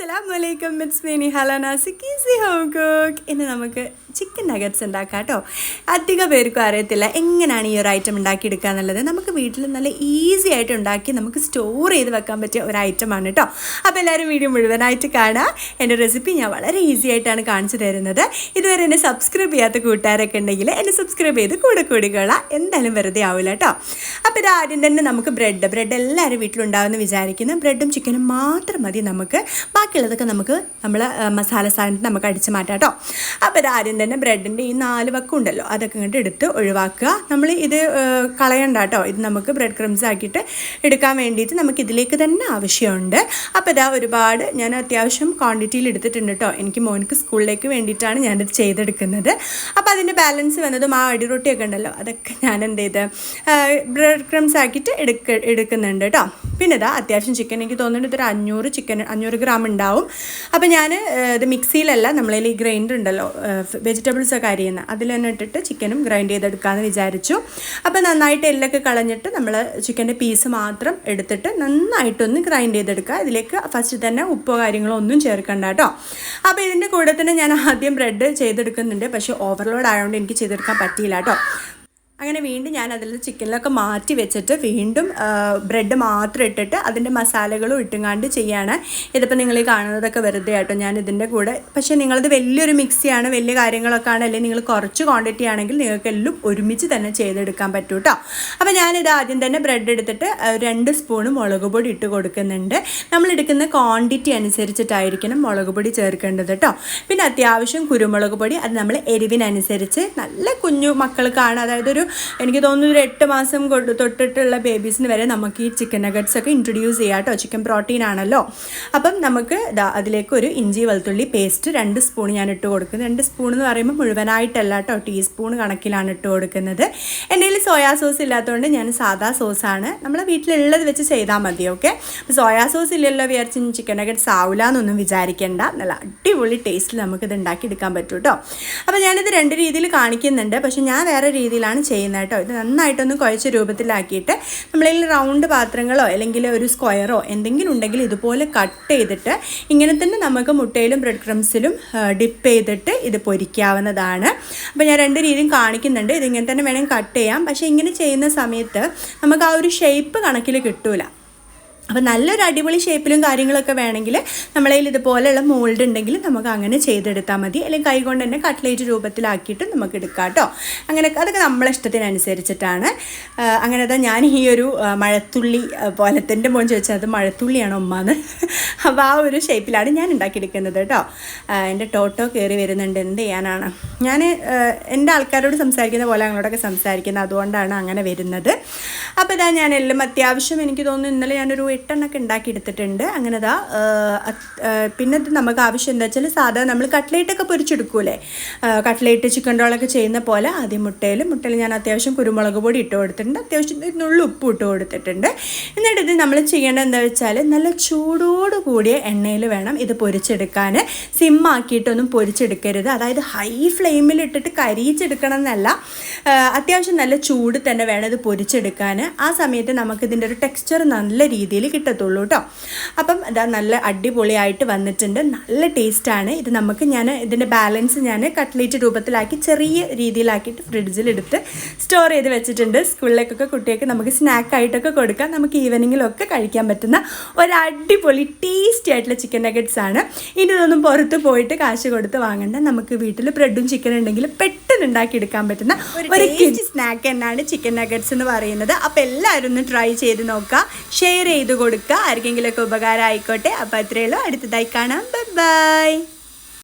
അസ്സലാമലൈക്കും മിറ്റ്സ് മീനി ഹലാനാസി ഈസി ഹോം കുക്ക് ഇന്ന് നമുക്ക് ചിക്കൻ നഗറ്റ്സ് ഉണ്ടാക്കാം കേട്ടോ. അധികം പേർക്കും അറിയത്തില്ല എങ്ങനെയാണ് ഈ ഒരു ഐറ്റം ഉണ്ടാക്കിയെടുക്കുക എന്നുള്ളത്. നമുക്ക് വീട്ടിൽ നല്ല ഈസി ആയിട്ട് ഉണ്ടാക്കി നമുക്ക് സ്റ്റോർ ചെയ്ത് വെക്കാൻ പറ്റിയ ഒരു ഐറ്റം ആണ് കേട്ടോ. അപ്പോൾ എല്ലാവരും വീഡിയോ മുഴുവനായിട്ട് കാണാം എന്റെ റെസിപ്പി ഞാൻ വളരെ ഈസി ആയിട്ടാണ് കാണിച്ചു തരുന്നത്. ഇതുവരെ എന്നെ സബ്സ്ക്രൈബ് ചെയ്യാത്ത കൂട്ടുകാരൊക്കെ ഉണ്ടെങ്കിൽ എന്നെ സബ്സ്ക്രൈബ് ചെയ്ത് കൂടെ കൂടിക്കൊള്ളാം എന്തായാലും വെറുതെ ആവില്ല കേട്ടോ. അപ്പോൾ ഇത് ആദ്യം തന്നെ നമുക്ക് ബ്രെഡ് ബ്രെഡ് എല്ലാവരും വീട്ടിലുണ്ടാവുമെന്ന് വിചാരിക്കുന്നു. ബ്രെഡും ചിക്കനും മാത്രം മതി നമുക്ക്. ബാക്കിയുള്ളതൊക്കെ നമുക്ക് നമ്മൾ മസാല സാധനത്തിൽ നമുക്ക് അടിച്ച് മാറ്റാം കേട്ടോ. അപ്പോൾ ഇത് ആദ്യം തന്നെ ബ്രെഡിന്റെ ഈ നാല് വക്കം ഉണ്ടല്ലോ അതൊക്കെ ഇങ്ങോട്ട് എടുത്ത് ഒഴിവാക്കുക. നമ്മൾ ഇത് കളയണ്ട കേട്ടോ ഇത് നമുക്ക് ബ്രെഡ് ക്രംസ് ആക്കിയിട്ട് എടുക്കാൻ വേണ്ടിയിട്ട് നമുക്ക് ഇതിലേക്ക് തന്നെ ആവശ്യമുണ്ട്. അപ്പോൾ ഇതാ ഒരുപാട് ഞാൻ അത്യാവശ്യം ക്വാണ്ടിറ്റിയിൽ എടുത്തിട്ടുണ്ട് കേട്ടോ എനിക്ക് മോനിക്ക് സ്കൂളിലേക്ക് വേണ്ടിയിട്ടാണ് ഞാനിത് ചെയ്തെടുക്കുന്നത്. അപ്പോൾ അതിന്റെ ബാലൻസ് വന്നതും ആ അടിറൊട്ടിയൊക്കെ ഉണ്ടല്ലോ അതൊക്കെ ഞാൻ എന്ത് ചെയ്ത് ബ്രെഡ് ക്രംസ് ആക്കിയിട്ട് എടുക്ക എടുക്കുന്നുണ്ട് കേട്ടോ പിന്നെ ഇതാ അത്യാവശ്യം ചിക്കൻ എനിക്ക് തോന്നുന്നുണ്ട് ഇതൊരു അഞ്ഞൂറ് ചിക്കൻ അഞ്ഞൂറ് ഗ്രാം ഉണ്ടാവും. അപ്പോൾ ഞാൻ ഇത് മിക്സിയിലല്ല നമ്മളതിൽ ഈ ഗ്രൈൻഡർ ഉണ്ടല്ലോ വെജിറ്റബിൾസ് ഒക്കെ അരിയുന്ന അതിൽ തന്നെ ഇട്ടിട്ട് ചിക്കനും ഗ്രൈൻഡ് ചെയ്തെടുക്കാമെന്ന് വിചാരിച്ചു. അപ്പോൾ നന്നായിട്ട് എല്ലൊക്കെ കളഞ്ഞിട്ട് നമ്മൾ ചിക്കന്റെ പീസ് മാത്രം എടുത്തിട്ട് നന്നായിട്ടൊന്ന് ഗ്രൈൻഡ് ചെയ്തെടുക്കുക. ഇതിലേക്ക് ഫസ്റ്റ് തന്നെ ഉപ്പോ കാര്യങ്ങളോ ഒന്നും ചേർക്കണ്ട കേട്ടോ. അപ്പോൾ ഇതിന്റെ കൂടെ തന്നെ ഞാൻ ആദ്യം ബ്രെഡ് ചെയ്തെടുക്കുന്നുണ്ട്. പക്ഷേ ഓവർലോഡ് ആയതുകൊണ്ട് എനിക്ക് ചെയ്തെടുക്കാൻ പറ്റിയില്ല കേട്ടോ. അങ്ങനെ വീണ്ടും ഞാൻ അതിൽ ചിക്കനിലൊക്കെ മാറ്റി വെച്ചിട്ട് വീണ്ടും ബ്രെഡ് മാത്രം ഇട്ടിട്ട് അതിന്റെ മസാലകളും ഇട്ടുങ്ങാണ്ട് ചെയ്യാണ്. ഇതിപ്പോൾ നിങ്ങൾ ഈ കാണുന്നതൊക്കെ വെറുതെ ആട്ടോ. ഞാൻ ഇതിന്റെ കൂടെ പക്ഷേ നിങ്ങളത് വലിയൊരു മിക്സിയാണ് വലിയ കാര്യങ്ങളൊക്കെ ആണ് അല്ലെങ്കിൽ നിങ്ങൾ കുറച്ച് ക്വാണ്ടിറ്റി ആണെങ്കിൽ നിങ്ങൾക്ക് എല്ലാം ഒരുമിച്ച് തന്നെ ചെയ്തെടുക്കാൻ പറ്റും കേട്ടോ അപ്പോൾ ഞാനിത് ആദ്യം തന്നെ ബ്രെഡ് എടുത്തിട്ട് രണ്ട് സ്പൂണ് മുളക് പൊടി ഇട്ട് കൊടുക്കുന്നുണ്ട്. നമ്മൾ എടുക്കുന്ന ക്വാണ്ടിറ്റി അനുസരിച്ചിട്ടായിരിക്കണം മുളക് പൊടി ചേർക്കേണ്ടത് കേട്ടോ പിന്നെ അത്യാവശ്യം കുരുമുളക് പൊടി അത് നമ്മൾ എരിവിനനുസരിച്ച് നല്ല കുഞ്ഞു മക്കൾക്കാണ് അതായത് ഒരു എനിക്ക് തോന്നുന്നു ഒരു എട്ട് മാസം തൊട്ടിട്ടുള്ള ബേബീസിന് വരെ നമുക്ക് ഈ ചിക്കൻ നഗറ്റ്സ് ഒക്കെ ഇൻട്രൊഡ്യൂസ് ചെയ്യാം കേട്ടോ. ചിക്കൻ പ്രോട്ടീൻ ആണല്ലോ. അപ്പം നമുക്ക് അതിലേക്ക് ഒരു ഇഞ്ചി വെളുത്തുള്ളി പേസ്റ്റ് രണ്ട് സ്പൂൺ ഞാൻ ഇട്ട് കൊടുക്കുന്നത് രണ്ട് സ്പൂൺ എന്ന് പറയുമ്പോൾ മുഴുവനായിട്ടല്ല കേട്ടോ. ടീസ്പൂൺ കണക്കിലാണ് ഇട്ട് കൊടുക്കുന്നത്. എന്റെ കയ്യിൽ സോയാ സോസ് ഇല്ലാത്തതുകൊണ്ട് ഞാൻ സാധാ സോസാണ് നമ്മളെ വീട്ടിലുള്ളത് വെച്ച് ചെയ്താൽ മതി ഓക്കെ സോയാ സോസ് ഇല്ലല്ലോ വിചാരിച്ച് ചിക്കൻ നഗറ്റ്സ് ആവില്ല എന്നൊന്നും വിചാരിക്കേണ്ട. നല്ല അടിപൊളി ടേസ്റ്റിൽ നമുക്കിത് ഉണ്ടാക്കി എടുക്കാൻ പറ്റും കേട്ടോ. അപ്പോൾ ഞാനിത് രണ്ട് രീതിയിൽ കാണിക്കുന്നുണ്ട്. പക്ഷേ ഞാൻ വേറെ രീതിയിലാണ് ചെയ്യുന്നത് കേട്ടോ. ഇത് നന്നായിട്ടൊന്ന് കുഴച്ച രൂപത്തിലാക്കിയിട്ട് നമ്മളിൽ റൗണ്ട് പാത്രങ്ങളോ അല്ലെങ്കിൽ ഒരു സ്ക്വയറോ എന്തെങ്കിലും ഉണ്ടെങ്കിൽ ഇതുപോലെ കട്ട് ചെയ്തിട്ട് ഇങ്ങനെ തന്നെ നമുക്ക് മുട്ടയിലും ബ്രെഡ് ക്രംസിലും ഡിപ്പ് ചെയ്തിട്ട് ഇത് പൊരിക്കാവുന്നതാണ്. അപ്പോൾ ഞാൻ രണ്ട് രീതിയും കാണിക്കുന്നുണ്ട്. ഇതിങ്ങനെ തന്നെ വേണമെങ്കിൽ കട്ട് ചെയ്യാം പക്ഷേ ഇങ്ങനെ ചെയ്യുന്ന സമയത്ത് നമുക്ക് ആ ഒരു ഷേപ്പ് കണക്കിൽ കിട്ടൂല. അപ്പോൾ നല്ലൊരു അടിപൊളി ഷേപ്പിലും കാര്യങ്ങളൊക്കെ വേണമെങ്കിൽ നമ്മളതിൽ ഇതുപോലെയുള്ള മോൾഡ് ഉണ്ടെങ്കിൽ നമുക്ക് അങ്ങനെ ചെയ്തെടുത്താൽ മതി. അല്ലെങ്കിൽ കൈകൊണ്ട് തന്നെ കട്ട്ലേറ്റ് രൂപത്തിലാക്കിയിട്ട് നമുക്ക് എടുക്കാം കേട്ടോ. അങ്ങനെ അതൊക്കെ നമ്മളെ ഇഷ്ടത്തിനനുസരിച്ചിട്ടാണ്. അങ്ങനെ അതാ ഞാൻ ഈ ഒരു മഴത്തുള്ളി പോലത്തിന്റെ മോൻ ചോദിച്ചാൽ അത് മഴത്തുള്ളിയാണോ ഉമ്മാന്ന്. അപ്പോൾ ആ ഒരു ഷേപ്പിലാണ് ഞാൻ ഉണ്ടാക്കിയെടുക്കുന്നത് കേട്ടോ. എന്റെ ടോട്ടോ കയറി വരുന്നുണ്ട്. എന്ത് ചെയ്യാനാണ്? ഞാൻ എന്റെ ആൾക്കാരോട് സംസാരിക്കുന്ന പോലെ അങ്ങോട്ടൊക്കെ സംസാരിക്കുന്നത്. അതുകൊണ്ടാണ് അങ്ങനെ വരുന്നത്. അപ്പോൾ ഇതാ ഞാൻ എല്ലാം അത്യാവശ്യം എനിക്ക് തോന്നുന്നു ഇന്നലെ ഞാനൊരു എട്ടെണ്ണൊക്കെ ഉണ്ടാക്കി എടുത്തിട്ടുണ്ട് അങ്ങനെ ഇതാ പിന്നെ നമുക്ക് ആവശ്യം എന്താ വെച്ചാൽ സാധാരണ നമ്മൾ കട്ട്ലേറ്റൊക്കെ പൊരിച്ചെടുക്കൂലേ കട്ട്ലേറ്റ് ചിക്കൻ റോളൊക്കെ ചെയ്യുന്ന പോലെ ആദ്യം മുട്ടയിൽ മുട്ടയിൽ ഞാൻ അത്യാവശ്യം കുരുമുളക് പൊടി ഇട്ട് കൊടുത്തിട്ടുണ്ട്. അത്യാവശ്യം ഇതിനുള്ള നുള്ളു ഉപ്പ് ഇട്ട് കൊടുത്തിട്ടുണ്ട്. എന്നിട്ട് ഇത് നമ്മൾ ചെയ്യേണ്ടത് എന്താ വെച്ചാൽ നല്ല ചൂടോട് കൂടിയ എണ്ണയിൽ വേണം ഇത് പൊരിച്ചെടുക്കാൻ സിമ്മാക്കിയിട്ടൊന്നും പൊരിച്ചെടുക്കരുത്. അതായത് ഹൈ ഫ്ലെയിമിൽ ഇട്ടിട്ട് കരിയിച്ചെടുക്കണം എന്നല്ല അത്യാവശ്യം നല്ല ചൂട് തന്നെ വേണം ഇത് പൊരിച്ചെടുക്കാൻ ആ സമയത്ത് നമുക്കിതിന്റെ ഒരു ടെക്സ്ചർ നല്ല രീതിയിൽ കിട്ടത്തുള്ളൂ കേട്ടോ അപ്പം ഇതാ നല്ല അടിപൊളിയായിട്ട് വന്നിട്ടുണ്ട്. നല്ല ടേസ്റ്റാണ്. ഇത് നമുക്ക് ഞാൻ ഇതിന്റെ ബാലൻസ് ഞാൻ കട്ട്ലേറ്റ് രൂപത്തിലാക്കി ചെറിയ രീതിയിലാക്കിയിട്ട് ഫ്രിഡ്ജിലെടുത്ത് സ്റ്റോർ ചെയ്ത് വെച്ചിട്ടുണ്ട്. സ്കൂളിലേക്കൊക്കെ കുട്ടികൾക്ക് നമുക്ക് സ്നാക്കായിട്ടൊക്കെ കൊടുക്കാം. നമുക്ക് ഈവനിങ്ങിലൊക്കെ കഴിക്കാൻ പറ്റുന്ന ഒരു അടിപൊളി ടേസ്റ്റി ആയിട്ടുള്ള ചിക്കൻ നഗറ്റ്സ് ആണ്. ഇനി ഇതൊന്നും പുറത്ത് പോയിട്ട് കാശ് കൊടുത്ത് വാങ്ങണ്ട. നമുക്ക് വീട്ടിൽ ബ്രെഡും ചിക്കൻ ഉണ്ടെങ്കിൽ പെട്ടെന്ന് ഉണ്ടാക്കിയെടുക്കാൻ പറ്റുന്ന ഒരു സ്നാക്ക് തന്നെയാണ് ചിക്കൻ നഗറ്റ്സ് എന്ന് പറയുന്നത്. അപ്പോൾ എല്ലാവരും ഒന്ന് ട്രൈ ചെയ്ത് നോക്കുക. ഷെയർ ചെയ്ത് കൊടുക്കുക ആർക്കെങ്കിലുമൊക്കെ ഉപകാരം ആയിക്കോട്ടെ അപ്പോൾ അത്രയേ ഉള്ളൂ. അടുത്തതായി കാണാം. ബൈ